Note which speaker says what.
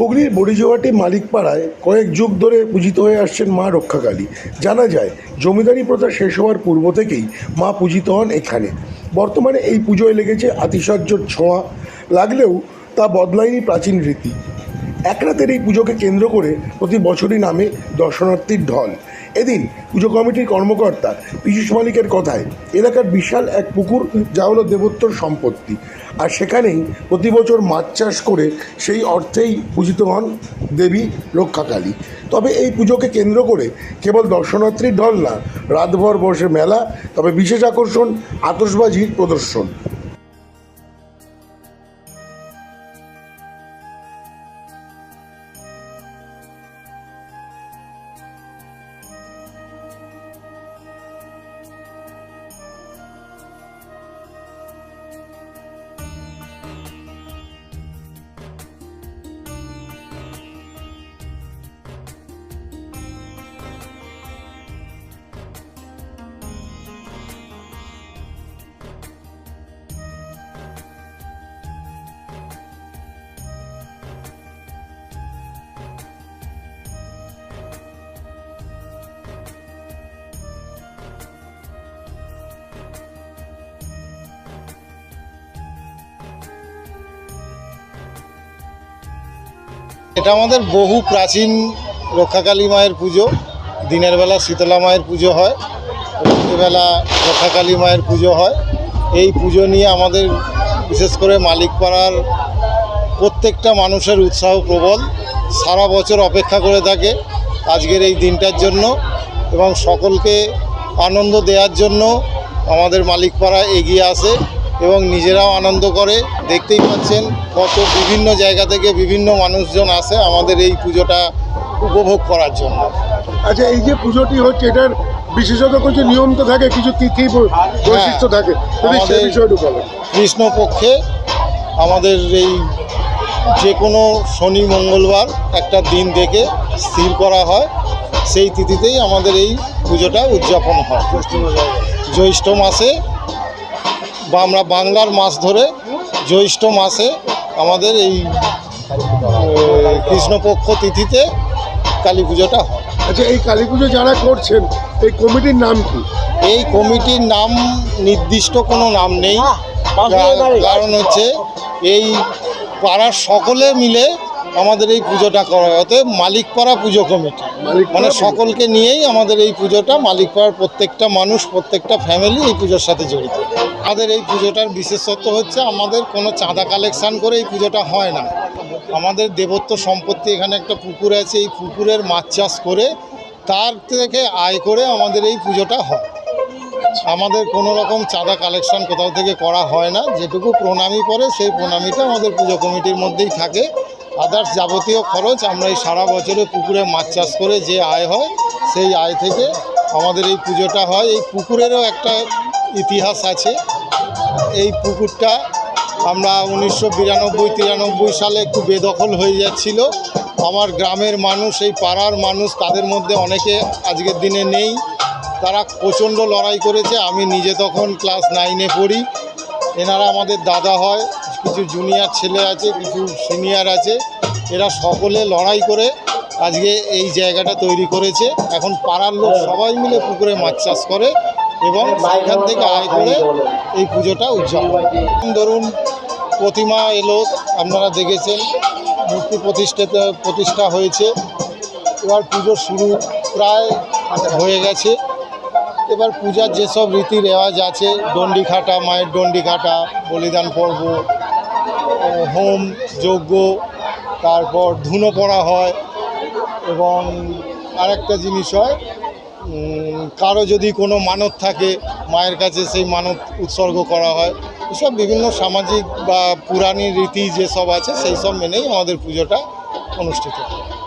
Speaker 1: হুগলির বড়িজোয়াটি মালিকপাড়ায় কয়েক যুগ ধরে পূজিত হয়ে আসছেন মা রক্ষাকালী। জানা যায়, জমিদারি প্রথা শেষ হওয়ার পূর্ব থেকেই মা পূজিত হন এখানে। বর্তমানে এই পুজোয় লেগেছে আতিশয্যর ছোঁয়া, লাগলেও তা বদলায়নি প্রাচীন রীতি। এক রাতের এই পুজোকে কেন্দ্র করে প্রতি বছরই নামে দর্শনার্থীর ঢল। এদিন পুজো কমিটির কর্মকর্তা পীযূষ মালিকের কথায় এলাকার বিশাল এক পুকুর, যা হলো দেবোত্তর সম্পত্তি। আর সেখানেই প্রতি বছর মাছ চাষ করে সেই অর্থেই পূজিত হন দেবী রক্ষাকালী তবে এই পুজোকে কেন্দ্র করে কেবল দর্শনার্থীর ঢল না, রাতভর বসে মেলা, তবে বিশেষ আকর্ষণ, আতশবাজির প্রদর্শন।
Speaker 2: এটা আমাদের বহু প্রাচীন রক্ষাকালী মায়ের পুজো। দিনের বেলা শীতলা মায়ের পুজো হয়, রাত্রিবেলা রক্ষাকালী মায়ের পুজো হয়। এই পুজো নিয়ে আমাদের বিশেষ করে মালিকপাড়ার প্রত্যেকটা মানুষের উৎসাহ প্রবল। সারা বছর অপেক্ষা করে থাকে আজকের এই দিনটার জন্য এবং সকলকে আনন্দ দেওয়ার জন্য আমাদের মালিকপাড়া এগিয়ে আসে। এবং নিজেরাও আনন্দ করে দেখতেই পাচ্ছেন কত বিভিন্ন জায়গা থেকে বিভিন্ন মানুষজন আসে আমাদের এই পুজোটা উপভোগ করার জন্য।
Speaker 1: আচ্ছা এই যে পুজোটি হচ্ছে এটার বিশেষত কিছু নিয়ম তো থাকে কিছু তিথি বৈশিষ্ট্য থাকে যদি সে
Speaker 2: আমাদের-
Speaker 1: বিষয়টা বলেন।
Speaker 2: কৃষ্ণপক্ষে আমাদের এই যে কোনো শনি মঙ্গলবার একটা দিন দেখে স্থির করা হয় সেই তিথিতেই আমাদের এই পুজোটা উদযাপন হয়। জ্যৈষ্ঠ মাসে বা আমরা বাংলার মাস ধরে জ্যৈষ্ঠ মাসে আমাদের এই কৃষ্ণপক্ষ তিথিতে কালী পুজোটা হয়।
Speaker 1: আচ্ছা এই কালী পুজো যারা করছেন এই কমিটির নাম কি?
Speaker 2: এই কমিটির নাম নির্দিষ্ট কোনো নাম নেই। কারণ হচ্ছে এই পাড়ার সকলে মিলে আমাদের এই পুজোটা করা হয়। অতএব মালিকপাড়া পুজো কমিটি। মানে সকলকে নিয়েই আমাদের এই পুজোটা মালিকপাড়ার প্রত্যেকটা মানুষ প্রত্যেকটা ফ্যামিলি এই পুজোর সাথে জড়িত। আমাদের এই পুজোটার বিশেষত্ব হচ্ছে আমাদের কোনো চাঁদা কালেকশান করে এই পুজোটা হয় না। আমাদের দেবত্ব সম্পত্তি এখানে একটা পুকুর আছে এই পুকুরের মাছ চাষ করে তার থেকে আয় করে আমাদের এই পুজোটা হয়। আমাদের কোনো রকম চাঁদা কালেকশন কোথাও থেকে করা হয় না। যেটুকু প্রণামী পড়ে সেই প্রণামীটা আমাদের পুজো কমিটির মধ্যেই থাকে। আদার্স যাবতীয় খরচ আমরা এই সারা বছরে পুকুরে মাছ চাষ করে যে আয় হয়, সেই আয় থেকে আমাদের এই পুজোটা হয়। এই পুকুরেরও একটা ইতিহাস আছে। এই পুকুরটা আমরা উনিশশো বিরানব্বই, তিরানব্বই সালে একটু বেদখল হয়ে যাচ্ছিল। আমার গ্রামের মানুষ, এই পাড়ার মানুষ, তাদের মধ্যে অনেকে আজকের দিনে নেই। তারা প্রচণ্ড লড়াই করেছে। আমি নিজে তখন ক্লাস নাইনে পড়ি। এনারা আমাদের দাদা হয়। কিছু জুনিয়র ছেলে আছে, কিছু সিনিয়র আছে, এরা সকলে লড়াই করে আজকে এই জায়গাটা তৈরি করেছে। এখন পাড়ার লোক সবাই মিলে পুকুরে মাছ চাষ করে এবং সেখান থেকে আয় করে এই পুজোটা উদযাপন ধরুন, প্রতিমা এলো, আপনারা দেখেছেন, মূর্তি প্রতিষ্ঠিত, প্রতিষ্ঠা হয়েছে। এবার পুজো শুরু প্রায় হয়ে গেছে। এবার পূজার যেসব রীতি রেওয়াজ আছে ডন্ডি খাটা, মায়ের ডন্ডি খাটা, বলিদান পর্ব হোম যজ্ঞ, তারপর ধুনো পড়া হয় এবং আরেকটা জিনিস হয় কারও যদি কোনো মানত থাকে, মায়ের কাছে সেই মানত উৎসর্গ করা হয়। এসব বিভিন্ন সামাজিক বা পুরাণী রীতি যেসব আছে, সেই সব মেনেই আমাদের পুজোটা অনুষ্ঠিত হয়।